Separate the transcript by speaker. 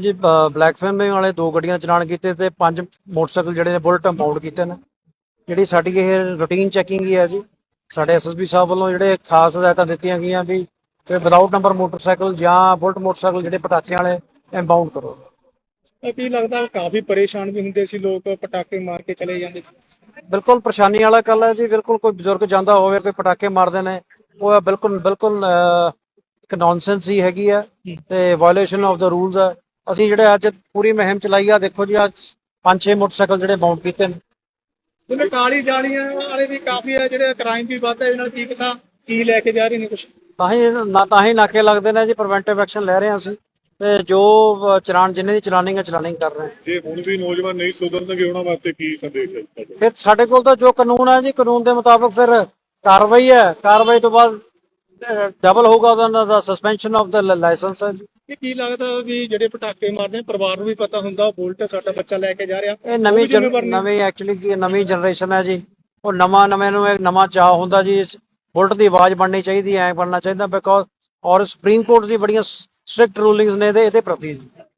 Speaker 1: ਜੀ black filming ਵਾਲੇ ਦੋ ਗੱਡੀਆਂ ਚਲਾਨ ਕੀਤੇ ਤੇ ਪੰਜ ਮੋਟਰਸਾਈਕਲ ਜਿਹੜੇ ਨੇ ਬੁਲਟ ਇੰਪਾਊਂਡ ਕੀਤੇ ਨੇ। ਜਿਹੜੀ ਸਾਡੀ ਇਹ ਰੂਟੀਨ ਚੈਕਿੰਗ ਹੀ ਹੈ ਜੀ। ਸਾਡੇ ਐਸਐਸਪੀ ਸਾਹਿਬ ਵੱਲੋਂ ਜਿਹੜੇ ਖਾਸ ਹਦਾਇਤਾਂ ਦਿੱਤੀਆਂ ਗਈਆਂ ਵੀ ਕਿ ਵਿਦਆਊਟ ਨੰਬਰ ਮੋਟਰਸਾਈਕਲ ਜਾਂ ਬੁਲਟ ਮੋਟਰਸਾਈਕਲ ਜਿਹੜੇ ਪਟਾਕਿਆਂ ਵਾਲੇ ਇੰਪਾਊਂਡ ਕਰੋ।
Speaker 2: ਤਾਂ ਕੀ ਲੱਗਦਾ ਕਾਫੀ ਪਰੇਸ਼ਾਨ ਵੀ ਹੁੰਦੇ ਸੀ ਲੋਕ ਪਟਾਕੇ ਮਾਰ ਕੇ ਚਲੇ ਜਾਂਦੇ ਸੀ।
Speaker 1: ਬਿਲਕੁਲ ਪਰੇਸ਼ਾਨੀ ਵਾਲਾ ਗੱਲ ਹੈ ਜੀ ਬਿਲਕੁਲ ਕੋਈ ਬਜ਼ੁਰਗ ਜਾਂਦਾ ਹੋਵੇ ਕੋਈ ਪਟਾਕੇ ਮਾਰਦੇ ਨੇ ਉਹ ਬਿਲਕੁਲ ਬਿਲਕੁਲ ਇੱਕ ਨੌਨਸੈਂਸ ਹੀ ਹੈਗੀ ਆ ਤੇ ਵਾਇਓਲੇਸ਼ਨ ਆਫ ਦਾ ਰੂਲਸ ਆ ਅਸੀਂ ਜਿਹੜੇ ਅੱਜ ਪੂਰੀ ਮੁਹਿੰਮ ਚਲਾਈ ਆ ਦੇਖੋ ਜੀ ਅੱਜ ਪੰਜ ਛੇ ਮੋਟਰਸਾਈਕਲ ਜਿਹੜੇ ਬਾਉਂਡ ਕੀਤੇ ਨੇ।
Speaker 2: ਜਿਵੇਂ ਕਾਲੀ ਜਾਲੀਆਂ ਵਾਲੇ ਵੀ ਕਾਫੀ ਆ ਜਿਹੜੇ ਕ੍ਰਾਈਮ ਵੀ ਵੱਧਦਾ ਇਹਦੇ ਨਾਲ ਕੀ ਪਤਾ ਕੀ ਲੈ ਕੇ ਜਾ ਰਹੇ ਨੇ ਕੁਝ
Speaker 1: ਤਾਂ ਹੀ ਨਾ ਤਾਂ ਹੀ ਨਾਕੇ ਲੱਗਦੇ ਨੇ ਜੀ ਪ੍ਰੀਵੈਂਟਿਵ ਐਕਸ਼ਨ ਲੈ ਰਹੇ ਹਾਂ ਅਸੀਂ। ਤੇ ਜੋ ਚਲਾਨ ਜਿੰਨੇ ਦੀ ਚਲਾਨਿੰਗ ਹੈ ਚਲਾਨਿੰਗ ਕਰ ਰਹੇ ਹਾਂ
Speaker 3: ਜੇ ਹੁਣ ਵੀ ਨੌਜਵਾਨ ਨਹੀਂ ਸੁਧਰਨਗੇ ਉਹਨਾਂ ਵਾਸਤੇ ਕੀ ਸੰਦੇਸ਼ ਹੈ?
Speaker 1: ਫਿਰ ਸਾਡੇ ਕੋਲ ਤਾਂ ਜੋ ਕਾਨੂੰਨ ਹੈ ਜੀ ਕਾਨੂੰਨ ਦੇ ਮੁਤਾਬਕ ਫਿਰ ਕਾਰਵਾਈ ਹੈ। ਕਾਰਵਾਈ ਤੋਂ ਬਾਅਦ ਡਬਲ ਹੋਊਗਾ ਉਹਨਾਂ ਦਾ ਸਸਪੈਂਸ਼ਨ ਆਫ ਦਾ ਲਾਇਸੈਂਸ ਹੈ ਜੀ।
Speaker 2: ਇਹ ਕੀ ਲੱਗਦਾ ਵੀ ਜਿਹੜੇ ਪਟਾਕੇ ਮਾਰਦੇ ਪਰਿਵਾਰ ਨੂੰ ਵੀ ਪਤਾ ਹੁੰਦਾ ਬੁਲਟ ਸਾਡਾ ਬੱਚਾ ਲੈ ਕੇ ਜਾ ਰਿਹਾ।
Speaker 1: ਇਹ ਨਵੀਂ ਜਨ-। ਨਵੀਂ ਐਕਚੁਅਲੀ ਕੀ ਹੈ, ਨਵੀਂ ਜਨਰੇਸ਼ਨ ਹੈ ਜੀ। ਉਹ ਨਵਾਂ ਨਵੇਂ ਨੂੰ ਇੱਕ ਨਵਾਂ ਚਾਹ ਹੁੰਦਾ ਜੀ। ਇਸ ਬੁਲਟ ਦੀ ਆਵਾਜ਼ ਬਣਨੀ ਚਾਹੀਦੀ ਐ ਬਣਨਾ ਚਾਹੀਦਾ ਬਿਕੋਜ਼ ਔਰ ਸੁਪਰੀਮ ਕੋਰਟ ਦੀ ਬੜੀਆਂ ਸਟ੍ਰਿਕਟ ਰੂਲਿੰਗਸ ਨੇ ਇਹਦੇ ਇਹਦੇ ਪ੍ਰਤੀ। ਜੀ